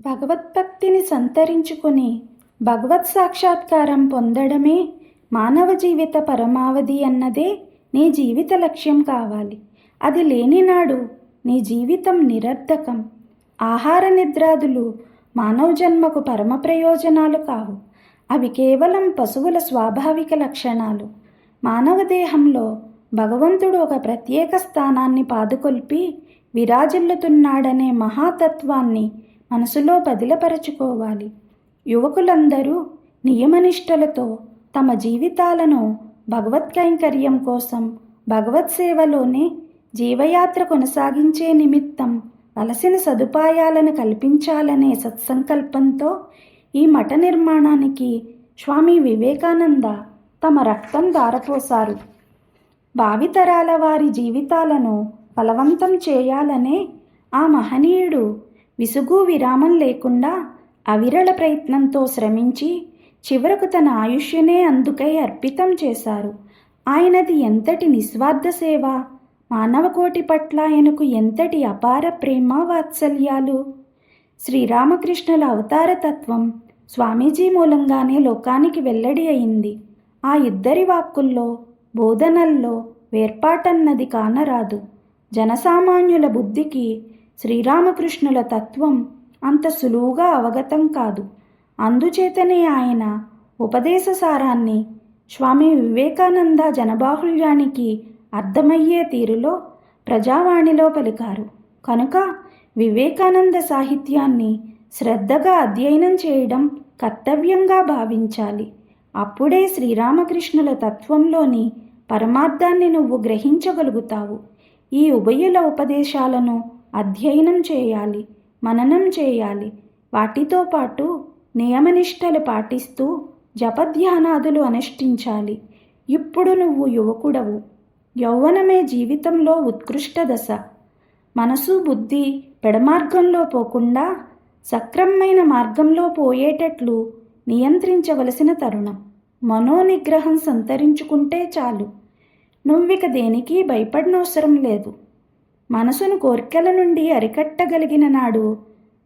భగవద్భక్తిని సంతరించుకుని భగవత్ సాక్షాత్కారం పొందడమే మానవ జీవిత పరమావధి అన్నదే నీ జీవిత లక్ష్యం కావాలి. అది లేనినాడు నీ జీవితం నిరర్ధకం. ఆహార నిద్రాదులు మానవ జన్మకు పరమ ప్రయోజనాలు కావు. అవి కేవలం పశువుల స్వాభావిక లక్షణాలు. మానవ దేహంలో భగవంతుడు ఒక ప్రత్యేక స్థానాన్ని పాదుకొల్పి విరాజిల్లుతున్నాడనే మహాతత్వాన్ని మనసులో బదిలపరచుకోవాలి. యువకులందరూ నియమనిష్టలతో తమ జీవితాలను భగవత్ కైంకర్యం కోసం భగవత్ సేవలోనే జీవయాత్ర కొనసాగించే నిమిత్తం వలసిన సదుపాయాలను కల్పించాలనే సత్సంకల్పంతో ఈ మఠ నిర్మాణానికి స్వామి వివేకానంద తమ రక్తం దారపోశారు భావితరాల వారి జీవితాలను బలవంతం చేయాలనే ఆ మహనీయుడు విసుగు విరామం లేకుండా అవిరళ ప్రయత్నంతో శ్రమించి చివరకు తన ఆయుష్యనే అందుకై అర్పితం చేశారు. ఆయనది ఎంతటి నిస్వార్థ సేవ మానవకోటి పట్ల ఆయనకు ఎంతటి అపార ప్రేమ వాత్సల్యాలు. శ్రీరామకృష్ణుల అవతార తత్వం స్వామీజీ మూలంగానే లోకానికి వెల్లడి అయింది. ఆ ఇద్దరి వాక్కుల్లో బోధనల్లో వేర్పాటన్నది కానరాదు. జనసామాన్యుల బుద్ధికి శ్రీరామకృష్ణుల తత్వం అంత సులువుగా అవగతం కాదు. అందుచేతనే ఆయన ఉపదేశ సారాన్ని స్వామి వివేకానంద జనబాహుళ్యానికి అర్థమయ్యే తీరులో ప్రజావాణిలో పలికారు. కనుక వివేకానంద సాహిత్యాన్ని శ్రద్ధగా అధ్యయనం చేయడం కర్తవ్యంగా భావించాలి. అప్పుడే శ్రీరామకృష్ణుల తత్వంలోని పరమార్థాన్ని నువ్వు గ్రహించగలుగుతావు. ఈ ఉభయుల ఉపదేశాలను అధ్యయనం చేయాలి మననం చేయాలి. వాటితో పాటు నియమనిష్టలు పాటిస్తూ జపధ్యానాదులు అనుష్ఠించాలి. ఇప్పుడు నువ్వు యువకుడవు. యౌవనమే జీవితంలో ఉత్కృష్ట దశ. మనసు బుద్ధి పెడమార్గంలో పోకుండా సక్రమమైన మార్గంలో పోయేటట్లు నియంత్రించవలసిన తరుణం. మనోనిగ్రహం సంతరించుకుంటే చాలు. నువ్విక దేనికి భయపడనవసరం లేదు. మనసును కోర్కెల నుండి అరికట్టగలిగిన నాడు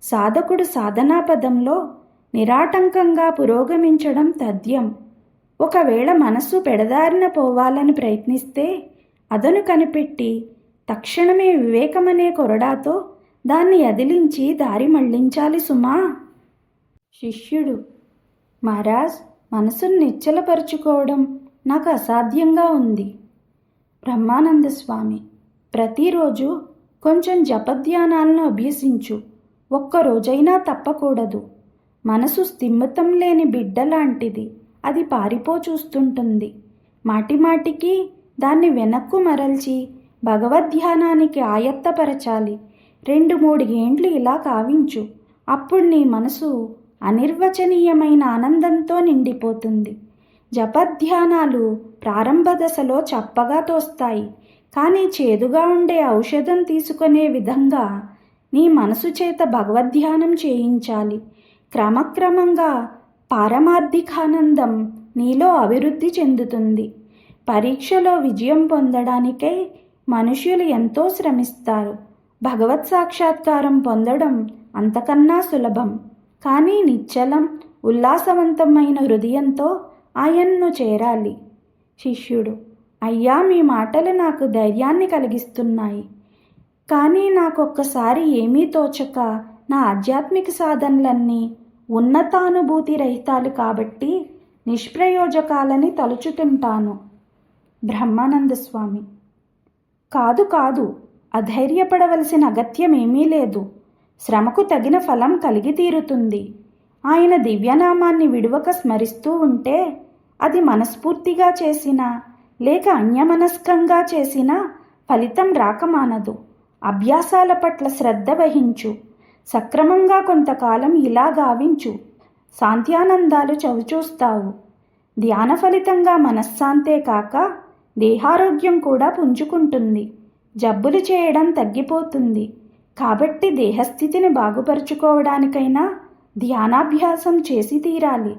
సాధకుడు సాధనా పదంలో నిరాటంకంగా పురోగమించడం తథ్యం. ఒకవేళ మనస్సు పెడదారిన పోవాలని ప్రయత్నిస్తే అదను కనిపెట్టి తక్షణమే వివేకమనే కొరడాతో దాన్ని అదిలించి దారి మళ్ళించాలి సుమా. శిష్యుడు మహారాజ్ మనసును నిశ్చలపరుచుకోవడం నాకు అసాధ్యంగా ఉంది. బ్రహ్మానంద స్వామి ప్రతిరోజు కొంచెం జపధ్యానాలను అభ్యసించు. ఒక్క రోజైనా తప్పకూడదు. మనసు స్థిమితం లేని బిడ్డ లాంటిది అది పారిపో చూస్తుంటుంది. మాటిమాటికి దాన్ని వెనక్కు మరల్చి భగవద్ధ్యానానికి ఆయత్తపరచాలి. రెండు మూడు ఏండ్లు ఇలా కావించు. అప్పుడు నీ మనసు అనిర్వచనీయమైన ఆనందంతో నిండిపోతుంది. జపధ్యానాలు ప్రారంభ దశలో చప్పగా తోస్తాయి. కానీ చేదుగా ఉండే ఔషధం తీసుకునే విధంగా నీ మనసు చేత భగవద్ధ్యానం చేయించాలి. క్రమక్రమంగా పారమార్థికానందం నీలో అభివృద్ధి చెందుతుంది. పరీక్షలో విజయం పొందడానికై మనుష్యులు ఎంతో శ్రమిస్తారు. భగవత్ సాక్షాత్కారం పొందడం అంతకన్నా సులభం. కానీ నిశ్చలం ఉల్లాసవంతమైన హృదయంతో ఆయన్ను చేరాలి. శిష్యుడు అయ్యా మీ మాటలు నాకు ధైర్యాన్ని కలిగిస్తున్నాయి. కానీ నాకొక్కసారి ఏమీ తోచక నా ఆధ్యాత్మిక సాధనలన్నీ ఉన్నతానుభూతి రహితాలు కాబట్టి నిష్ప్రయోజకాలని తలుచుతుంటాను. బ్రహ్మానంద స్వామి కాదు కాదు అధైర్యపడవలసిన అగత్యమేమీ లేదు. శ్రమకు తగిన ఫలం కలిగి తీరుతుంది. ఆయన దివ్యనామాన్ని విడువక స్మరిస్తూ ఉంటే అది మనస్ఫూర్తిగా చేసినా లేక అన్యమనస్కంగా చేసినా ఫలితం రాకమానదు. అభ్యాసాల పట్ల శ్రద్ధ వహించు. సక్రమంగా కొంతకాలం ఇలా గావించు. శాంత్యానందాలు చవిచూస్తావు. ధ్యాన ఫలితంగా మనశ్శాంతే కాక దేహారోగ్యం కూడా పుంజుకుంటుంది. జబ్బులు చేయడం తగ్గిపోతుంది. కాబట్టి దేహస్థితిని బాగుపరుచుకోవడానికైనా ధ్యానాభ్యాసం చేసి తీరాలి.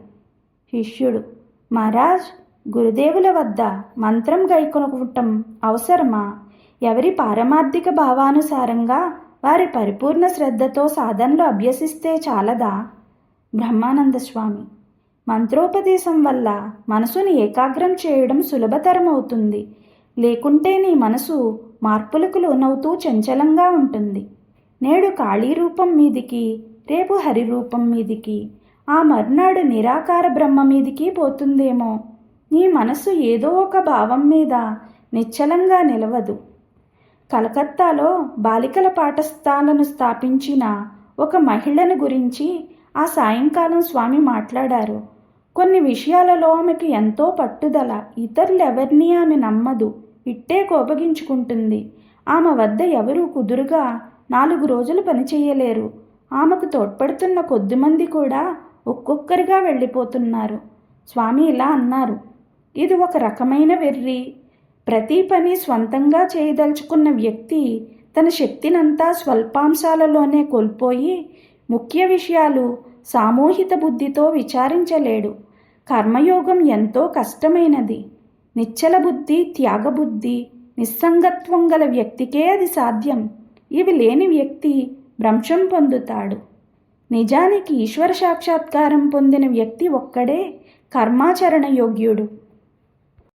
శిష్యుడు మహారాజ్ గురుదేవుల వద్ద మంత్రం గైకొనటం అవసరమా? ఎవరి పారమార్థిక భావానుసారంగా వారి పరిపూర్ణ శ్రద్ధతో సాధనలు అభ్యసిస్తే చాలదా? బ్రహ్మానంద స్వామి మంత్రోపదేశం వల్ల మనసుని ఏకాగ్రం చేయడం సులభతరం అవుతుంది లేకుంటే నీ మనసు మార్పులకు లోనవుతూ చంచలంగా ఉంటుంది. నేడు కాళీ రూపం మీదికి రేపు హరి రూపం మీదికి ఆ మర్నాడు నిరాకార బ్రహ్మ మీదికి పోతుందేమో? నీ మనసు ఏదో ఒక భావం మీద నిశ్చలంగా నిలవదు. కలకత్తాలో బాలికల పాఠశాలను స్థాపించిన ఒక మహిళను గురించి ఆ సాయంకాలం స్వామి మాట్లాడారు. కొన్ని విషయాలలో ఆమెకు ఎంతో పట్టుదల ఇతరులెవరినీ ఆమె నమ్మదు ఇట్టే కోపగించుకుంటుంది. ఆమె వద్ద ఎవరూ కుదురుగా నాలుగు రోజులు పనిచేయలేరు ఆమెకు తోడ్పడుతున్న కొద్దిమంది కూడా ఒక్కొక్కరిగా వెళ్ళిపోతున్నారు. స్వామి ఇలా అన్నారు. ఇది ఒక రకమైన వెర్రి. ప్రతి పని స్వంతంగా చేయదలుచుకున్న వ్యక్తి తన శక్తినంతా స్వల్పాంశాలలోనే కోల్పోయి ముఖ్య విషయాలు సామూహిత బుద్ధితో విచారించలేడు. కర్మయోగం ఎంతో కష్టమైనది. నిశ్చల బుద్ధి త్యాగబుద్ధి నిస్సంగత్వం గల వ్యక్తికే అది సాధ్యం. ఇవి లేని వ్యక్తి భ్రంశం పొందుతాడు. నిజానికి ఈశ్వర సాక్షాత్కారం పొందిన వ్యక్తి ఒక్కడే కర్మాచరణ యోగ్యుడు